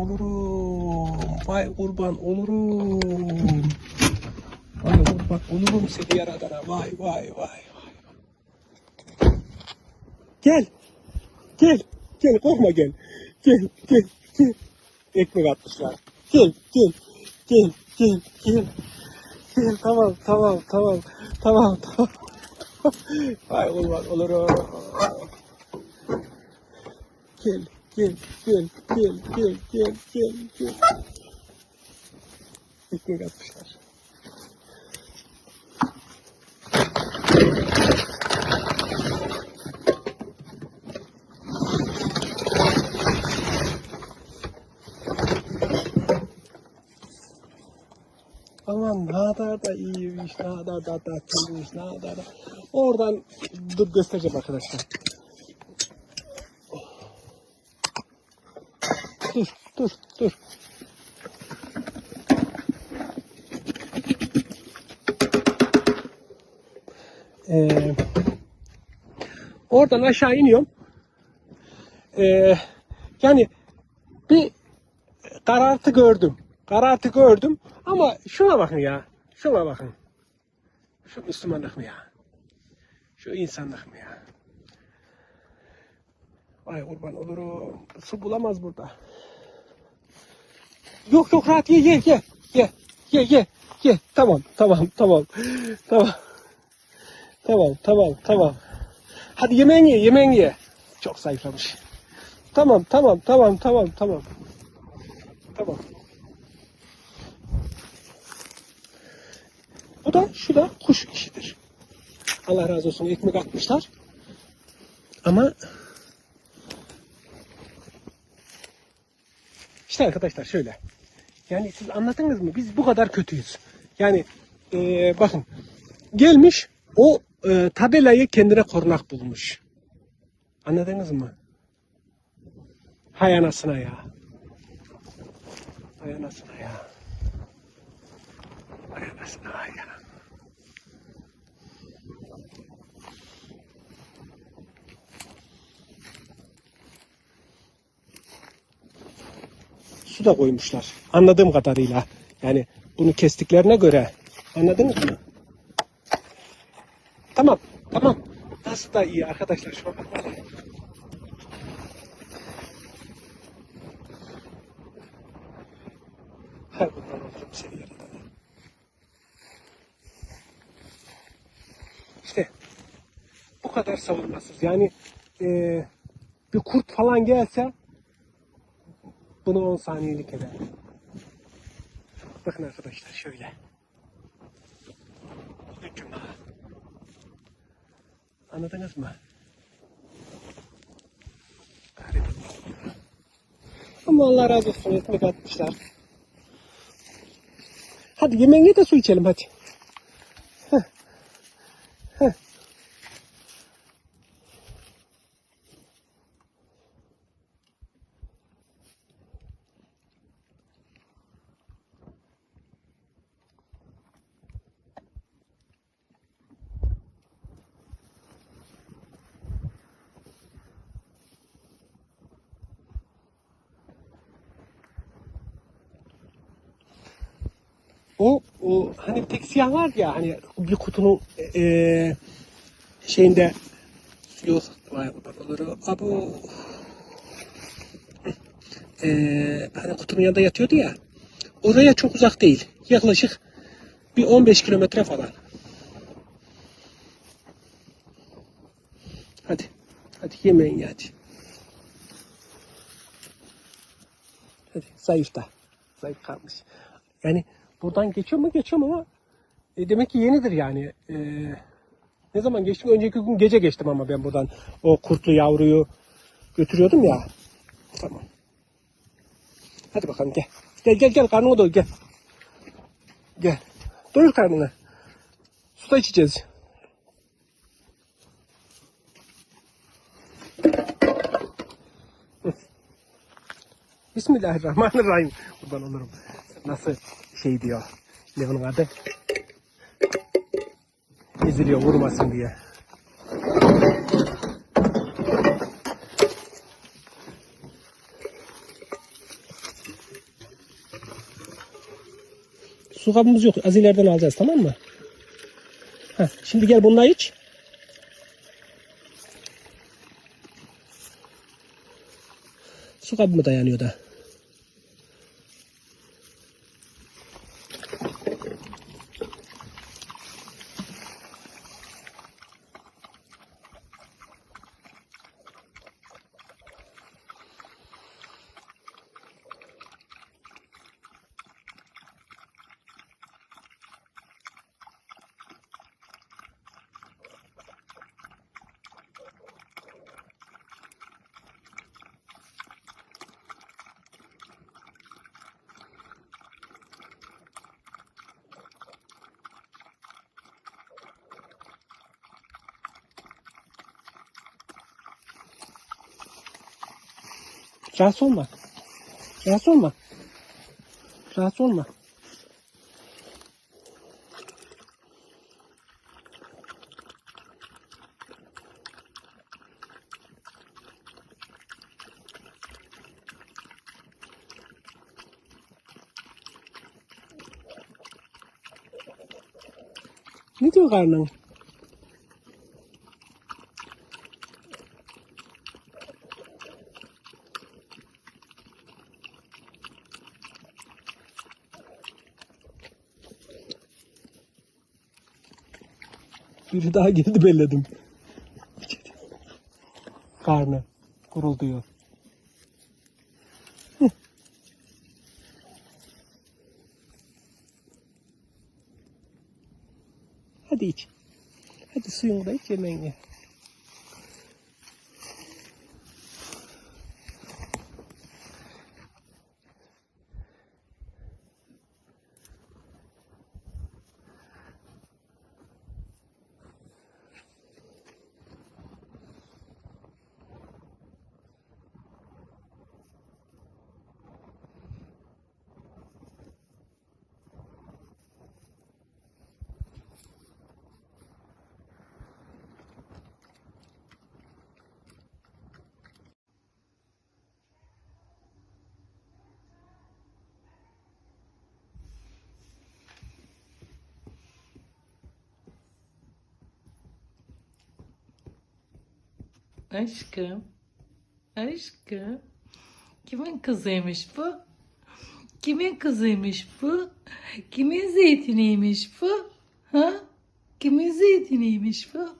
olurum. Vay kurban olurum. Vay kurban olurum seni yaradana. Vay vay vay vay. Gel. Gel. Gel korkma gel. Gel gel gel. Ekmek atmışlar. Gel gel. Gel gel gel. Gel tamam tamam tamam. Tamam tamam. Vay kurban olurum. Gel, gel, gel, gel, gel, gel, gel, gel. Ekmek atmışlar. Aman ne kadar da iyiymiş, ne kadar da tatlıymış, ne kadar da... Oradan dur göstereceğim arkadaşlar. Dur, dur, dur. Ee, oradan aşağı iniyorum. Ee, yani bir karartı gördüm. Karartı gördüm ama şuna bakın ya. Şuna bakın. Şu Müslümanlık mı ya? Şu insanlık mı ya? Vay kurban olurum. Su bulamaz burada. Yok yok rahat ye ye ye. Ye ye ye. Ye. Tamam tamam tamam. Tamam. Tamam tamam tamam. Hadi yemeğini ye yemeğini ye. Çok zayıflamış. Tamam tamam tamam tamam tamam. Tamam. Bu da şu da kuş işidir. Allah razı olsun ekmek atmışlar. Ama işte arkadaşlar şöyle. Yani siz anladınız mı? Biz bu kadar kötüyüz. Yani eee, bakın gelmiş o eee, tabelayı kendine korunak bulmuş. Anladınız mı? Hay anasına ya. Hay anasına ya. Hay anasına ya. Su da koymuşlar. Anladığım kadarıyla. Yani bunu kestiklerine göre. Anladınız mı? Tamam. Tamam. Nasıl da iyi arkadaşlar şu an. İşte bu kadar savunmasız. Yani eee, bir kurt falan gelse bunu 10 saniyelik eder. Bakın arkadaşlar şöyle. Cuma. Anladınız mı? Ama Allah razı olsun ekmek atmışlar. Hadi yemeğini de su içelim hadi. Heh. Heh. O, o hani tek siyah var ya hani bir kutunun eee şeyinde yok vay kurban olurum. Abo eee hani kutunun yanında yatıyordu ya oraya çok uzak değil. Yaklaşık bir 15 kilometre falan. Hadi. Hadi yemeğin ye hadi. Hadi zayıf da. Zayıf kalmış. Yani buradan geçiyor mu geçiyorum ama e, demek ki yenidir yani. E, ne zaman geçtim? Önceki gün gece geçtim ama ben buradan o kurtlu yavruyu götürüyordum ya. Tamam. Hadi bakalım gel. Gel gel gel karnına doy gel. Gel. Doyur karnını. Su da içeceğiz. Bismillahirrahmanirrahim. Kurban olurum. Nasıl şey diyor. Ne onun adı? Eziliyor vurmasın diye. Su kabımız yok. Az ileriden alacağız tamam mı? Heh, şimdi gel bununla iç. Su kabı mı dayanıyor da? Rahatsız olma. Rahatsız olma. Rahatsız olma. Ne diyor karnın? Biri daha geldi belledim. Karnı gurulduyor. Hadi iç. Hadi suyunu da iç yemeğini. Aşkım. Aşkım. Kimin kızıymış bu? Kimin kızıymış bu? Kimin zeytiniymiş bu? Ha? Kimin zeytiniymiş bu?